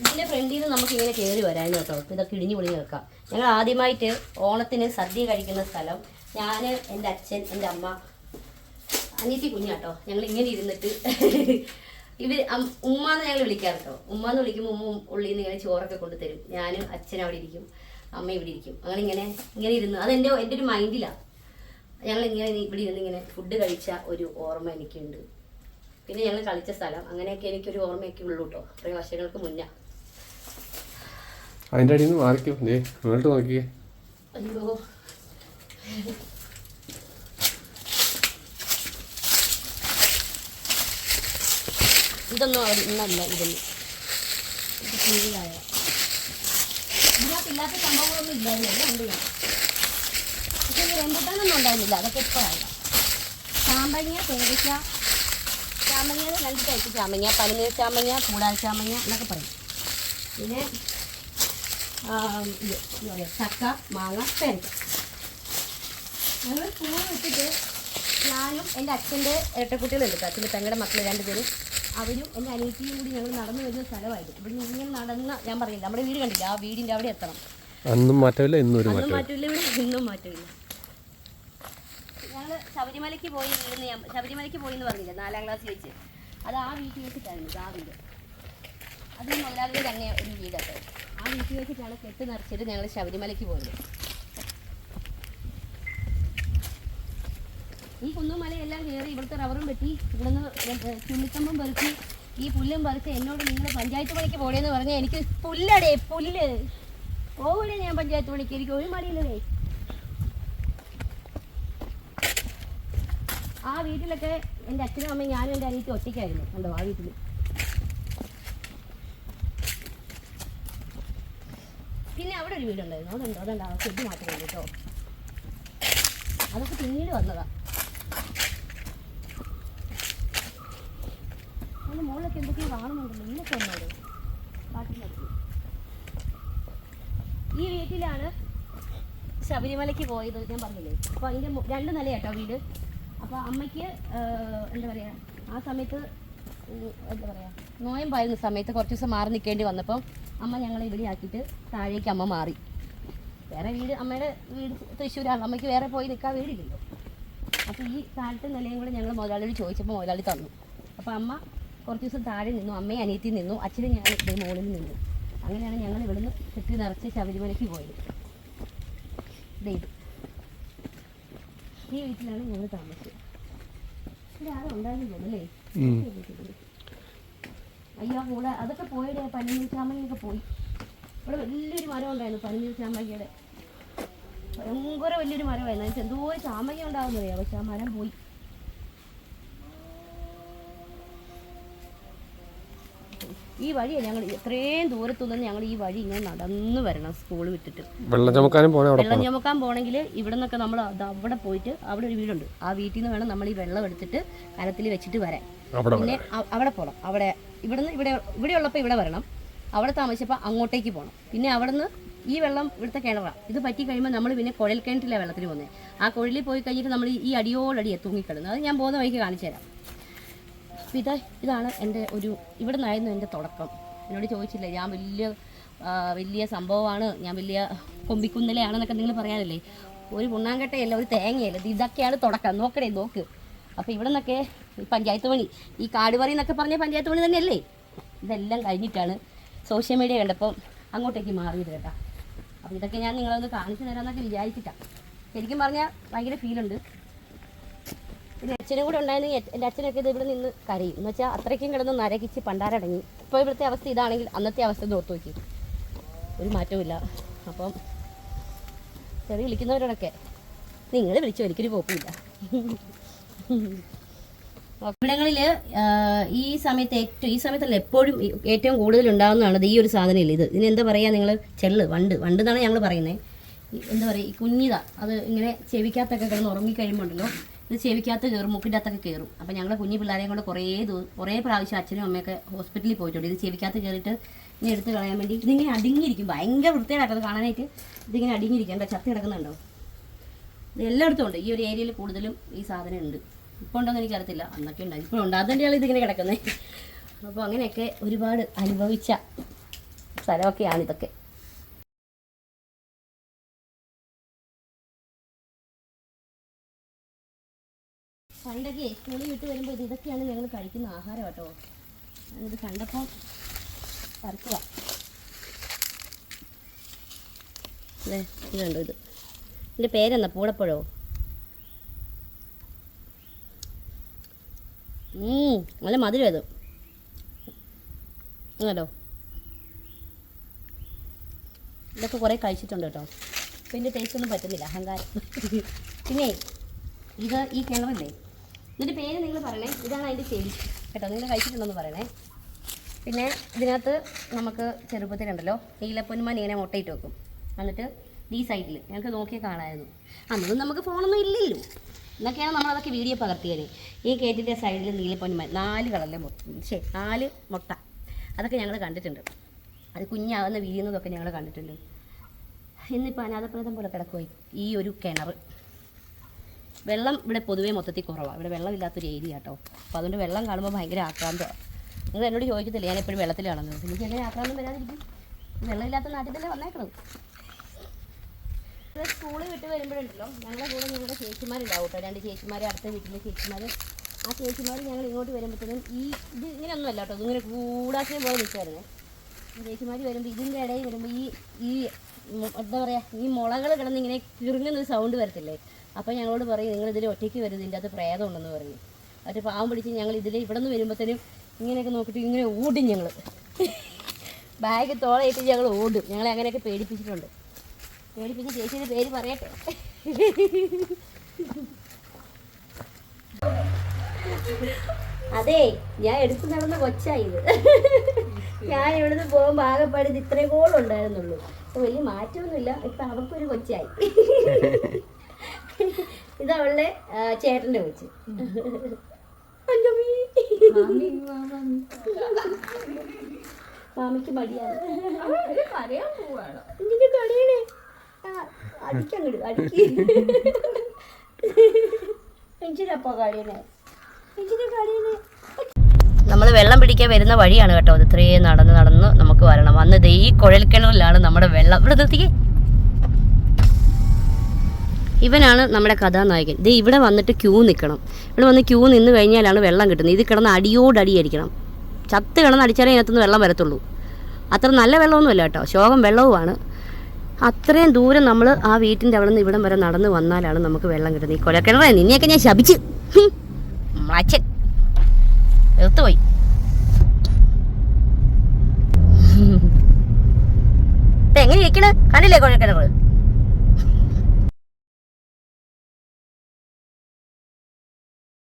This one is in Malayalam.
ഇതിന്റെ ഫ്രണ്ടിൽ നിന്ന് നമുക്ക് ഇങ്ങനെ കയറി വരാൻ കേട്ടോ. ഇതൊക്കെ ഇടിഞ്ഞു പൊളിഞ്ഞ് നിൽക്കാം ഞങ്ങൾ ആദ്യമായിട്ട് ഓണത്തിന് സദ്യ കഴിക്കുന്ന സ്ഥലം ഞാൻ എന്റെ അച്ഛൻ എന്റെ അമ്മ അനിയത്തി കുഞ്ഞാട്ടോ ഞങ്ങൾ ഇങ്ങനെ ഇരുന്നിട്ട് ഇവർ ഉമ്മാന്ന് ഞങ്ങൾ വിളിക്കാറ് കേട്ടോ ഉമ്മാന്ന് വിളിക്കുമ്പോൾ ഉമ്മ ഉള്ളിൽ നിന്ന് ഇങ്ങനെ ചോറൊക്കെ കൊണ്ടുതരും ഞാനും അച്ഛൻ അവിടെ ഇരിക്കും. അമ്മ ഇവിടെ ഇരിക്കും. അങ്ങനെ ഇങ്ങനെ ഇങ്ങനെ ഇരുന്ന് അതെന്റെ എന്റെ ഒരു മൈൻഡിലാണ് ഞങ്ങൾ ഇങ്ങനെ ഇവിടെ ഇരുന്ന് ഇങ്ങനെ ഫുഡ് കഴിച്ച ഒരു ഓർമ്മ എനിക്കുണ്ട്. പിന്നെ ഞങ്ങൾ കളിച്ച സ്ഥലം. അങ്ങനെയൊക്കെ എനിക്കൊരു ഓർമ്മയൊക്കെ ഉള്ളൂ കേട്ടോ അത്രയും വർഷങ്ങൾക്ക് മുന്നേ. അതിന്റെ അടിയിൽ നിന്ന് മാറിക്കും. ദേ മുന്നോട്ട് നോക്കിയേ അയ്യോ. ഇതൊന്നും ഇന്നല്ല ഇതൊന്നും ഇത് കീഴിലായ. ഇതിനകത്തില്ലാത്ത സംഭവങ്ങളൊന്നും ഇല്ലായിരുന്നു ഉണ്ട് പക്ഷേ റെമ്പുട്ടാനൊന്നും ഉണ്ടായിരുന്നില്ല. അതൊക്കെ ഇപ്പോഴാണ് ചാമ്പങ്ങ തേവിക്ക ചാമ്പങ്ങ രണ്ട് ടൈപ്പ് ചാമ്പങ്ങ പനിനീർ ചാമ്പങ്ങ കൂടാൽ ചാമ്പങ്ങ എന്നൊക്കെ പറയും. പിന്നെ ഇത് എന്താ പറയുക ചക്ക മാങ്ങ തേങ്ങ ഞങ്ങൾ പൂവ് വിട്ടിട്ട് ഞാനും എന്റെ അച്ഛന്റെ ഇരട്ടക്കുട്ടികളുണ്ട് കേട്ടോ. അച്ഛന്റെ പെങ്ങളുടെ മക്കൾ രണ്ടുപേരും. അവരും എന്റെ അനിയത്തിയും കൂടി ഞങ്ങൾ നടന്നു വരുന്ന സ്ഥലമായിട്ട്. ഇവിടെ നിന്ന് ഇങ്ങനെ നടന്ന ഞാൻ പറഞ്ഞില്ല നമ്മുടെ വീട് കണ്ടില്ല? ആ വീടിന്റെ അവിടെ എത്തണം. അന്നും മാറ്റമില്ല ഇന്നും ഒരു അന്നും മാറ്റമില്ല. ഇവിടെ ഇന്നും മാറ്റമില്ല. ഞങ്ങൾ ശബരിമലയ്ക്ക് പോയി വീടുന്ന് ഞാൻ ശബരിമലയ്ക്ക് പോയി എന്ന് പറഞ്ഞില്ല? നാലാം ക്ലാസ് വെച്ച്. അത് ആ വീട്ടിൽ വെച്ചിട്ടായിരുന്നു ആ വീട്. അത് മുതലാളിയുടെ തന്നെ ഒരു വീടൊക്കെ വീട്ടിൽ വെച്ചിട്ടാണ് കെട്ട് നിറച്ചിട്ട് ഞങ്ങൾ ശബരിമലയ്ക്ക് പോയത്. ഈ കുന്നും മലയെല്ലാം കയറി ഇവിടുത്തെ റബ്ബറും വെട്ടി ഇവിടുന്ന് ചുള്ളിക്കമ്പും പറിച്ച് ഈ പുല്ലും പറിച്ച് എന്നോട് നിങ്ങൾ പഞ്ചായത്ത് പണിക്ക് പോടേന്ന് പറഞ്ഞാൽ എനിക്ക് പുല്ലടേ പുല്ല്. പോകൂടെ ഞാൻ പഞ്ചായത്ത് പണിക്ക്? എനിക്ക് ഒരു മടിയില്ലടേ ആ വീട്ടിലൊക്കെ എന്റെ അച്ഛനും അമ്മയും ഞാനും എന്റെ അനിയത്തി ഒറ്റയ്ക്കായിരുന്നു. കണ്ടോ? ആ വീട്ടിൽ പിന്നെ അവിടെ ഒരു വീടുണ്ടായിരുന്നു. അതുണ്ടോ? അതുണ്ടോ? ആ ഫുഡ് മാത്രമേ ഉള്ളൂ കേട്ടോ അതൊക്കെ പിന്നീട് വന്നതാ. അതിന് മുകളിലൊക്കെ എന്തൊക്കെയോ കാണുന്നുണ്ടല്ലോ. ഇന്നൊക്കെ ഒന്നോട് ഈ വീട്ടിലാണ് ശബരിമലയ്ക്ക് പോയത്. ഞാൻ പറഞ്ഞില്ലേ? അപ്പോൾ അതിന്റെ രണ്ട് നിലയാട്ടോ വീട്. അപ്പോൾ അമ്മയ്ക്ക് എന്താ പറയുക ആ സമയത്ത് എന്താ പറയുക നോയമ്പായിരുന്ന സമയത്ത് കുറച്ച് ദിവസം മാറി നിൽക്കേണ്ടി വന്നപ്പം അമ്മ ഞങ്ങളെ ഇവിടെ ആക്കിയിട്ട് താഴേക്ക് അമ്മ മാറി. വേറെ വീട് അമ്മയുടെ വീട് തൃശ്ശൂരാണ് അമ്മയ്ക്ക് വേറെ പോയി നിൽക്കാൻ വീടില്ലല്ലോ. അപ്പോൾ ഈ താഴത്തെ നിലയും കൂടെ ഞങ്ങൾ മുതലാളിയോട് ചോദിച്ചപ്പോൾ മുതലാളി തന്നു. അപ്പോൾ അമ്മ കുറച്ച് ദിവസം താഴെ നിന്നു അമ്മയും അനിയത്തി നിന്നു അച്ഛനും ഞാൻ ഇവിടെ മുകളിൽ നിന്നു. അങ്ങനെയാണ് ഞങ്ങൾ ഇവിടുന്ന് കെട്ടി നിറച്ച് ശബരിമലയ്ക്ക് പോയത്. ഇത്. ഈ വീട്ടിലാണ് ഞങ്ങൾ താമസിച്ചത്. ഇവിടെ ആരും ഉണ്ടായിരുന്നു തോന്നുന്നല്ലേ ഉം. അയ്യോ കൂടെ അതൊക്കെ പോയടേ പനിനീർ ചാമ്പങ്ങയൊക്കെ പോയി. ഇവിടെ വലിയൊരു മരം ഉണ്ടായിരുന്നു പനിനീർ ചാമ്പങ്ങയുടെ ഭയങ്കര വലിയൊരു മരമായിരുന്നു. അതിന് എന്തോ ഒരു ചാമ്പങ്ങ ഉണ്ടാവുന്നതേ പക്ഷെ ആ മരം പോയി. ഈ വഴിയാണ് ഞങ്ങൾ ഇത്രയും ദൂരത്തുനിന്ന് ഞങ്ങൾ ഈ വഴി ഇങ്ങനെ നടന്നു വരണം സ്കൂൾ വിട്ടിട്ട്. വെള്ളം ചുമക്കാനും വെള്ളം ചുമക്കാൻ പോകണമെങ്കിൽ ഇവിടെ നിന്നൊക്കെ നമ്മൾ അവിടെ പോയിട്ട് അവിടെ ഒരു വീടുണ്ട്. ആ വീട്ടിൽ നിന്ന് വേണം നമ്മൾ ഈ വെള്ളം എടുത്തിട്ട് കലത്തിൽ വെച്ചിട്ട് വരാൻ. പിന്നെ അവിടെ പോകണം അവിടെ ഇവിടുന്ന് ഇവിടെ ഇവിടെ ഉള്ളപ്പോൾ ഇവിടെ വരണം. അവിടെ താമസിച്ചപ്പോൾ അങ്ങോട്ടേക്ക് പോകണം പിന്നെ അവിടുന്ന് ഈ വെള്ളം ഇവിടുത്തെ കിണറാണ് ഇത് പറ്റി കഴിയുമ്പോൾ നമ്മൾ പിന്നെ കുഴൽ കിണറ്റിലെ വെള്ളത്തിന് പോകുന്നത് ആ കുഴലിൽ പോയി കഴിഞ്ഞിട്ട് നമ്മൾ ഈ അടിയോടടി തൂങ്ങിക്കിടുന്നു. അത് ഞാൻ പോകുന്ന വഴിക്ക് കാണിച്ചു തരാം. ഇത് ഇതാണ് എന്റെ ഒരു ഇവിടെ നിന്നായിരുന്നു എന്റെ തുടക്കം. എന്നോട് ചോദിച്ചില്ല ഞാൻ വലിയ വലിയ സംഭവമാണ്. ഞാൻ വലിയ കൊമ്പിക്കുന്നിലയാണെന്നൊക്കെ നിങ്ങൾ പറയാനല്ലേ ഒരു പുണ്ണാങ്കട്ടയല്ല ഒരു തേങ്ങയല്ല. ഇത് ഇതൊക്കെയാണ് തുടക്കം. നോക്കണേ നോക്ക്. അപ്പോൾ ഇവിടെ നിന്നൊക്കെ ഈ പഞ്ചായത്ത് പണി ഈ കാട് പറി എന്നൊക്കെ പറഞ്ഞ പഞ്ചായത്ത് പണി തന്നെയല്ലേ? ഇതെല്ലാം കഴിഞ്ഞിട്ടാണ് സോഷ്യൽ മീഡിയ കണ്ടപ്പോൾ അങ്ങോട്ടേക്ക് മാറിയത് കേട്ടോ. അപ്പോൾ ഇതൊക്കെ ഞാൻ നിങ്ങളൊന്ന് കാണിച്ചു തരാമെന്നൊക്കെ വിചാരിച്ചിട്ടാണ് ശരിക്കും പറഞ്ഞാൽ ഭയങ്കര ഫീലുണ്ട് പിന്നെ അച്ഛനും കൂടെ ഉണ്ടായിരുന്നെങ്കിൽ എന്റെ അച്ഛനൊക്കെ ഇത് ഇവിടെ നിന്ന് കരയും. എന്ന് വെച്ചാൽ അത്രയ്ക്കും കിടന്ന് നരകിച്ച് പണ്ടാരടങ്ങി. ഇപ്പോൾ ഇവിടുത്തെ അവസ്ഥ ഇതാണെങ്കിൽ അന്നത്തെ അവസ്ഥ ഓർത്തു നോക്കി. ഒരു മാറ്റവുമില്ല. അപ്പം ചെറിയ വിളിക്കുന്നവരോടൊക്കെ നിങ്ങൾ വിളിച്ചു എനിക്കൊരു പോക്കുമില്ല ഇവിടങ്ങളിൽ ഈ സമയത്ത് ഏറ്റവും ഈ സമയത്തല്ല എപ്പോഴും ഏറ്റവും കൂടുതൽ ഉണ്ടാകുന്നതാണ് ഈ ഒരു സാധനമില്ല ഇത് ഇതിന് എന്താ പറയുക നിങ്ങൾ ചെള്ള് വണ്ട് വണ്ട് എന്നാണ് ഞങ്ങൾ പറയുന്നത് എന്താ പറയുക ഈ കുഞ്ഞിത അത് ഇങ്ങനെ ചെവിക്കകത്തൊക്കെ കിടന്ന് ഉറങ്ങിക്കഴിയുമ്പോൾ ഉണ്ടല്ലോ ഇത് ചെവിക്കകത്ത് കയറും മുക്കിന്റെ അകത്തൊക്കെ കയറും അപ്പോൾ ഞങ്ങളെ കുഞ്ഞു പിള്ളേരെയും കൊണ്ട് കുറേ കുറേ പ്രാവശ്യം അച്ഛനും അമ്മയൊക്കെ ഹോസ്പിറ്റലിൽ പോയിട്ടുണ്ട്. ഇത് ചെവിക്കകത്ത് കയറിയിട്ട് ഇങ്ങനെ എടുത്ത് കളയാൻ വേണ്ടി ഇതിങ്ങനെ അടിങ്ങിയിരിക്കും ഭയങ്കര വൃത്തിയായിട്ടത് കാണാനായിട്ട്. ഇതിങ്ങനെ അടിങ്ങിയിരിക്കും എന്താ ചത്തി കിടക്കുന്നുണ്ടോ? ഇത് എല്ലായിടത്തും ഉണ്ട്. ഈ ഒരു ഏരിയയിൽ കൂടുതലും ഈ സാധനം ഉണ്ട്. ഇപ്പോൾ ഉണ്ടോന്ന് എനിക്കറിയത്തില്ല. അന്നൊക്കെ ഉണ്ടായി. ഇപ്പോൾ ഉണ്ട്. ഇതിങ്ങനെ കിടക്കുന്നത് അപ്പോൾ അങ്ങനെയൊക്കെ ഒരുപാട് അനുഭവിച്ച സ്ഥലമൊക്കെയാണ് ഇതൊക്കെ. പണ്ടൊക്കെ സ്കൂളിൽ വിട്ട് വരുമ്പോൾ ഇത് ഇതൊക്കെയാണ് ഞങ്ങൾ കഴിക്കുന്ന ആഹാരം കേട്ടോ. ഞാനിത് കണ്ടപ്പോൾ പറിക്കുക ഇതുണ്ടോ ഇത് എന്റെ പേരെന്നാ പൂടപ്പഴോ? നല്ല മധുരം ഇത് അങ്ങനോ ഇതൊക്കെ കുറേ കഴിച്ചിട്ടുണ്ട് കേട്ടോ. അപ്പം ഇതിന്റെ ടേസ്റ്റ് ഒന്നും പറ്റുന്നില്ല അഹങ്കാരം. പിന്നെ ഇത് ഈ കിണറില്ലേ ഇതിന്റെ പേര് നിങ്ങൾ പറയണേ ഇതാണ് അതിന്റെ ചെടി. കേട്ടോ നിങ്ങൾ കഴിച്ചിട്ടുണ്ടെന്ന് പറയണേ. പിന്നെ ഇതിനകത്ത് നമുക്ക് ചെറുപ്പത്തിലുണ്ടല്ലോ നീലപ്പൊന്മാൻ ഇങ്ങനെ മുട്ടയിട്ട് വെക്കും. എന്നിട്ട് ഈ സൈഡിൽ ഞങ്ങൾക്ക് നോക്കിയാൽ കാണാമായിരുന്നു. അന്നും നമുക്ക് ഫോണൊന്നും ഇല്ലല്ലോ. എന്നൊക്കെയാണ് നമ്മൾ അതൊക്കെ വീഡിയോ പകർത്തിയത്. ഈ കേറ്റിന്റെ സൈഡിൽ നീലപ്പൊന്നി നാല് കളറിലെ ശരി നാല് മുട്ട. അതൊക്കെ ഞങ്ങൾ കണ്ടിട്ടുണ്ട്. അത് കുഞ്ഞാകുന്ന വീഴുന്നതൊക്കെ ഞങ്ങൾ കണ്ടിട്ടുണ്ട്. ഇന്നിപ്പോൾ അനാഥപ്രേതം പോലെ കിടക്കുമായി ഈ ഒരു കിണർ വെള്ളം ഇവിടെ പൊതുവേ മൊത്തത്തിൽ കുറവാണ് ഇവിടെ വെള്ളമില്ലാത്തൊരു ഏരിയ കേട്ടോ അപ്പോൾ അതുകൊണ്ട് വെള്ളം കാണുമ്പോൾ ഭയങ്കര ആക്രാന്തമാണ് നിങ്ങൾ എന്നോട് ചോദിക്കത്തില്ല? ഞാൻ എപ്പോഴും വെള്ളത്തിലാണെന്ന്. എനിക്ക് എങ്ങനെ ആക്രാന്തം വരാതിരിക്കും? വെള്ളമില്ലാത്ത നാട്ടിൽ തന്നെ വന്നേക്കണത്. ഇവിടെ സ്കൂളിൽ വിട്ട് വരുമ്പോഴുണ്ടല്ലോ ഞങ്ങളുടെ കൂടെ ഞങ്ങളുടെ ചേച്ചിമാരുണ്ടാവും കേട്ടോ. രണ്ട് ചേച്ചിമാർ അടുത്ത വീട്ടിലെ ചേച്ചിമാർ ആ ചേച്ചിമാർ ഞങ്ങൾ ഇങ്ങോട്ട് വരുമ്പോഴത്തേനും ഈ ഇത് ഇങ്ങനെയൊന്നുമല്ല കേട്ടോ ഇതിങ്ങനെ കൂടാശയം പോലെ നിൽക്കുമായിരുന്നു ചേച്ചിമാർ വരുമ്പോൾ ഇതിന്റെ ഇടയിൽ വരുമ്പോൾ ഈ ഈ എന്താ പറയുക ഈ മുളകൾ കിടന്ന് ഇങ്ങനെ കിറുങ്ങുന്നൊരു സൗണ്ട് വരത്തില്ലേ? അപ്പോൾ ഞങ്ങളോട് പറയും നിങ്ങൾ ഇതിൽ ഒറ്റയ്ക്ക് വരുന്നത് ഇതിന്റെ അകത്ത് പ്രേതം ഉണ്ടെന്ന് പറയും. എന്നിട്ട് പാവം പിടിച്ച് ഞങ്ങൾ ഇതിൽ ഇവിടെ നിന്ന് വരുമ്പോഴത്തേനും ഇങ്ങനെയൊക്കെ നോക്കിയിട്ട് ഇങ്ങനെ ഓടും ഞങ്ങൾ ബാഗ് തോളയിട്ട് ഞങ്ങൾ ഓടും. ഞങ്ങളെ അങ്ങനെയൊക്കെ പേടിപ്പിച്ചിട്ടുണ്ട്. പേടിപ്പിച്ച് ചേച്ചിയുടെ പേര് പറയട്ടെ. അതെ ഞാൻ എടുത്തു നടന്ന കൊച്ചായത് ഞാൻ ഇവിടുന്ന് പോകുമ്പോൾ ആകെപ്പാട് ഇത് ഇത്രയും കോളം ഉണ്ടായിരുന്നുള്ളൂ. അപ്പൊ വലിയ മാറ്റമൊന്നുമില്ല. ഇപ്പൊ അവർക്കൊരു കൊച്ചായി. ഇത് അവളുടെ ചേട്ടന്റെ കൊച്ച്. അഞ്ചമ്മി. മാമിക്ക് മടിയാണ്. എന്തിന്റെ എനിക്ക് ആ, അടിക്കങ്ങട് അടിക്ക് നമ്മൾ വെള്ളം പിടിക്കാൻ വരുന്ന വഴിയാണ് കേട്ടോ അത്. ഇത്രയും നടന്ന് നടന്ന് നമുക്ക് വരണം. അന്ന് ദേ ഈ കുഴൽക്കിണറിലാണ് നമ്മുടെ വെള്ളം. ഇവിടെ നിർത്തിക്കേ. ഇവനാണ് നമ്മുടെ കഥാനായകൻ. ദേ ഇവിടെ വന്നിട്ട് ക്യൂ നിൽക്കണം ഇവിടെ വന്ന് ക്യൂ നിന്ന് കഴിഞ്ഞാലാണ് വെള്ളം കിട്ടുന്നത്. ഇത് കിടന്ന് അടിയോടടി അടിക്കണം ചത്ത് കിടന്ന് അടിച്ചാലേ ഇതിനകത്തുനിന്ന് വെള്ളം വരത്തുള്ളൂ. അത്ര നല്ല വെള്ളമൊന്നുമല്ല കേട്ടോ. ശോകം വെള്ളവുമാണ്. അത്രയും ദൂരം നമ്മൾ ആ വീട്ടിന്റെ അവിടെ നിന്ന് ഇവിടം വരെ നടന്ന് വന്നാലാണ് നമുക്ക് വെള്ളം കിട്ടുന്നത്. ഈ കൊലക്കിണറേ നിന്നെയൊക്കെ ഞാൻ ശപിച്ച്. അച്ഛൻ എഴുത്തുപോയി എങ്ങനെ ഇരിക്കണ്? കണ്ടില്ലേ കുഴൽക്കിണറ്